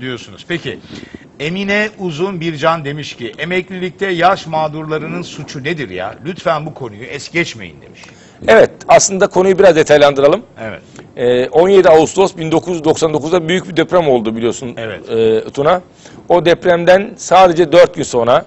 diyorsunuz. Peki Emine Uzun Bircan demiş ki emeklilikte yaş mağdurlarının suçu nedir ya? Lütfen bu konuyu es geçmeyin demiş. Evet, aslında konuyu biraz detaylandıralım. Evet. Ee, 17 Ağustos 1999'da büyük bir deprem oldu biliyorsun Evet. e, Tuna. O depremden sadece 4 gün sonra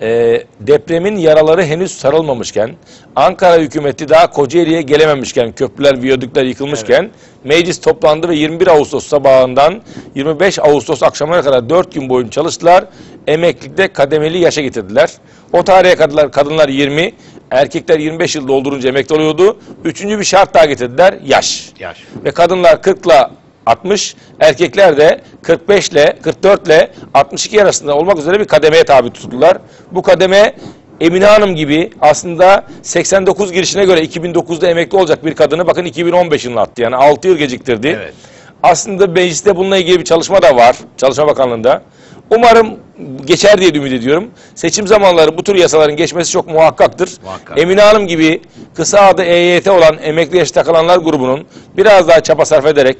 e, depremin yaraları henüz sarılmamışken, Ankara hükümeti daha Kocaeli'ye gelememişken, köprüler, viyadükler yıkılmışken meclis toplandı ve 21 Ağustos sabahından 25 Ağustos akşamına kadar 4 gün boyunca çalıştılar. Emeklilikte kademeli yaşa getirdiler. O tarihe kadar kadınlar 20, erkekler 25 yıl doldurunca emekli oluyordu. Üçüncü bir şart daha getirdiler, yaş. Yaş. Ve kadınlar 40 ile 60, erkekler de 45 ile 44 ile 62 arasında olmak üzere bir kademeye tabi tutuldular. Bu kademe Emine Hanım gibi aslında 89 girişine göre 2009'da emekli olacak bir kadını bakın 2015 yılına attı. Yani 6 yıl geciktirdi. Evet. Aslında mecliste bununla ilgili bir çalışma da var. Çalışma Bakanlığı'nda. Umarım geçer diye ümit ediyorum. Seçim zamanları bu tür yasaların geçmesi çok muhakkaktır. Muhakkak. Emine Hanım gibi kısa adı EYT olan emekli yaşı takılanlar grubunun biraz daha çaba sarf ederek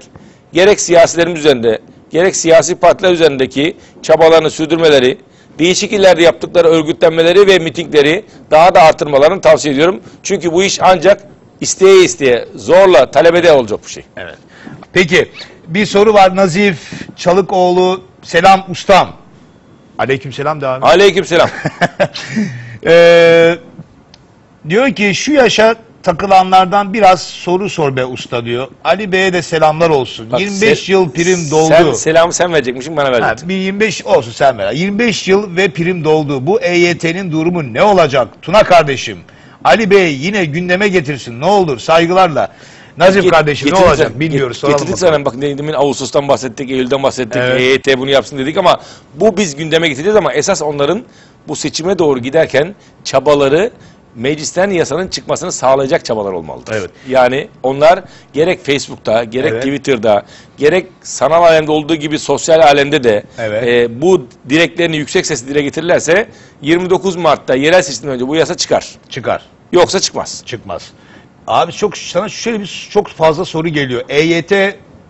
gerek siyasilerimiz üzerinde gerek siyasi partiler üzerindeki çabalarını sürdürmeleri, değişik illerde yaptıkları örgütlenmeleri ve mitingleri daha da artırmalarını tavsiye ediyorum. Çünkü bu iş ancak isteye isteye zorla talebede olacak bir şey. Evet. Peki bir soru var Nazif Çalıkoğlu selam ustam. Aleyküm selam devam. Aleykümselam. Ee, diyor ki şu yaşa takılanlardan biraz soru sor be usta diyor. Ali Bey'e de selamlar olsun. Bak, 25 sen- yıl prim doldu. Sen selamı sen verecekmişsin bana Ha, verecektin. bir 25 olsun sen ver. 25 yıl ve prim doldu. Bu EYT'nin durumu ne olacak? Tuna kardeşim. Ali Bey yine gündeme getirsin. Ne olur saygılarla. Nazif Get- kardeşim ne olacak bilmiyoruz. get- Soralım Getirdik sana bak demin Ağustos'tan bahsettik, Eylül'den bahsettik, Evet. EYT bunu yapsın dedik ama bu biz gündeme getireceğiz ama esas onların bu seçime doğru giderken çabaları meclisten yasanın çıkmasını sağlayacak çabalar olmalıdır. Evet. Yani onlar gerek Facebook'ta, gerek Evet. Twitter'da, gerek sanal alemde olduğu gibi sosyal alemde de Evet. e, bu dileklerini yüksek sesle dile getirirlerse 29 Mart'ta yerel seçimden önce bu yasa çıkar. Çıkar. Yoksa çıkmaz. Çıkmaz. Abi çok sana şöyle bir çok fazla soru geliyor. EYT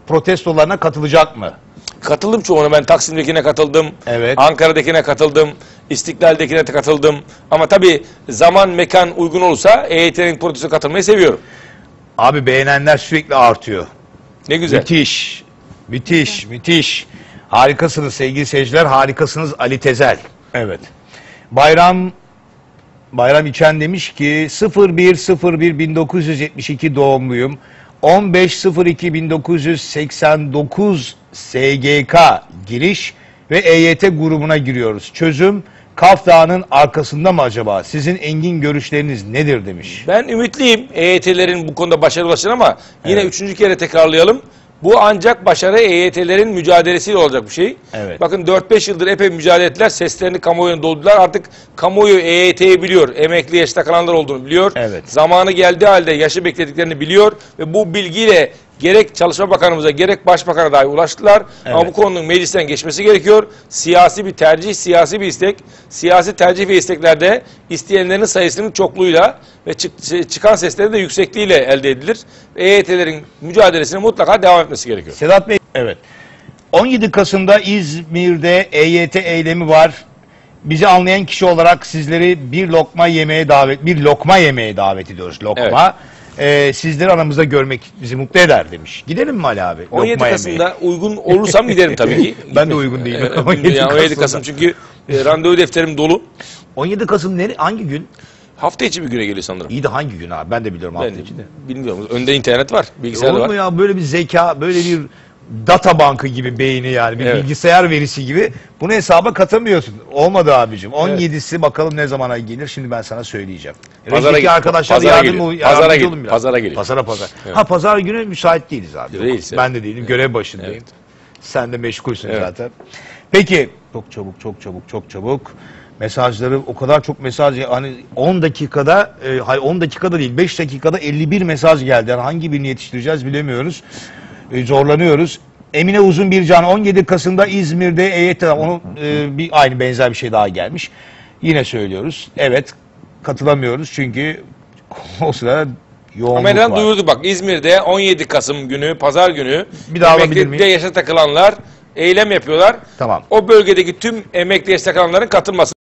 protestolarına katılacak mı? Katıldım çoğuna. Ben Taksim'dekine katıldım. Evet. Ankara'dakine katıldım. İstiklal'dekine de katıldım. Ama tabii zaman, mekan uygun olursa EYT'nin protestine katılmayı seviyorum. Abi beğenenler sürekli artıyor. Ne güzel. Müthiş. Müthiş, müthiş. Harikasınız sevgili seyirciler, harikasınız Ali Tezel. Evet. Bayram Bayram İçen demiş ki 0101 1972 doğumluyum. 1502 1989 SGK giriş ve EYT grubuna giriyoruz. Çözüm Kaf Dağı'nın arkasında mı acaba? Sizin engin görüşleriniz nedir demiş. Ben ümitliyim EYT'lerin bu konuda başarı ulaşır ama yine Evet. üçüncü kere tekrarlayalım. Bu ancak başarı EYT'lerin mücadelesiyle olacak bir şey. Evet. Bakın 4-5 yıldır epey mücadele ettiler. Seslerini kamuoyuna doldular. Artık kamuoyu EYT'yi biliyor. Emekli yaşta kalanlar olduğunu biliyor. Evet. Zamanı geldiği halde yaşı beklediklerini biliyor. Ve bu bilgiyle gerek Çalışma Bakanımıza gerek Başbakan'a dahi ulaştılar. Ama Evet. bu konunun meclisten geçmesi gerekiyor. Siyasi bir tercih, siyasi bir istek. Siyasi tercih ve isteklerde isteyenlerin sayısının çokluğuyla ve çık- çıkan seslerin de yüksekliğiyle elde edilir. EYT'lerin mücadelesine mutlaka devam etmesi gerekiyor. Sedat Bey, evet. 17 Kasım'da İzmir'de EYT eylemi var. Bizi anlayan kişi olarak sizleri bir lokma yemeğe davet, bir lokma yemeğe davet ediyoruz. Lokma. Ee, sizleri aramızda görmek bizi mutlu eder demiş. Gidelim mi Ali abi? 17 Lokma Kasım'da uygun olursam giderim tabii ki. Ben de uygun değilim. Evet, 17 yani 17 Kasım'da. Kasım çünkü e, randevu defterim dolu. 17 Kasım ne, hangi gün? Hafta içi bir güne geliyor sanırım. İyi de hangi gün abi? Ben de biliyorum hafta Ben içinde. bilmiyorum. Önde internet var, bilgisayar Olur var. mu ya böyle bir zeka, böyle bir data bankı gibi beyni yani bir Evet. bilgisayar verisi gibi bunu hesaba katamıyorsun. Olmadı abicim. 17'si bakalım ne zamana gelir şimdi ben sana söyleyeceğim. Pazara gel- arkadaşlar pazara yardım, geliyor. yardımcı Pazara olun biraz. pazara geliyor. Pazara pazar. Evet. Ha pazar günü müsait değiliz abi. Değiliz, Ben de değilim. Görev başındayım. Evet. Sen de meşgulsün Evet. zaten. Peki çok çabuk çok çabuk çok çabuk mesajları o kadar çok mesaj hani 10 dakikada e, hayır 10 dakikada değil 5 dakikada 51 mesaj geldi. Yani hangi birini yetiştireceğiz bilemiyoruz. E, zorlanıyoruz. Emine Uzun Bircan 17 Kasım'da İzmir'de EYT onun e, bir aynı benzer bir şey daha gelmiş. Yine söylüyoruz. Evet katılamıyoruz çünkü o sırada yoğunluk Amerikan var. duyurdu bak İzmir'de 17 Kasım günü, pazar günü Bir daha alabilir emeklilikte miyim? yaşa takılanlar eylem yapıyorlar. Tamam. O bölgedeki tüm emekli destek alanların katılması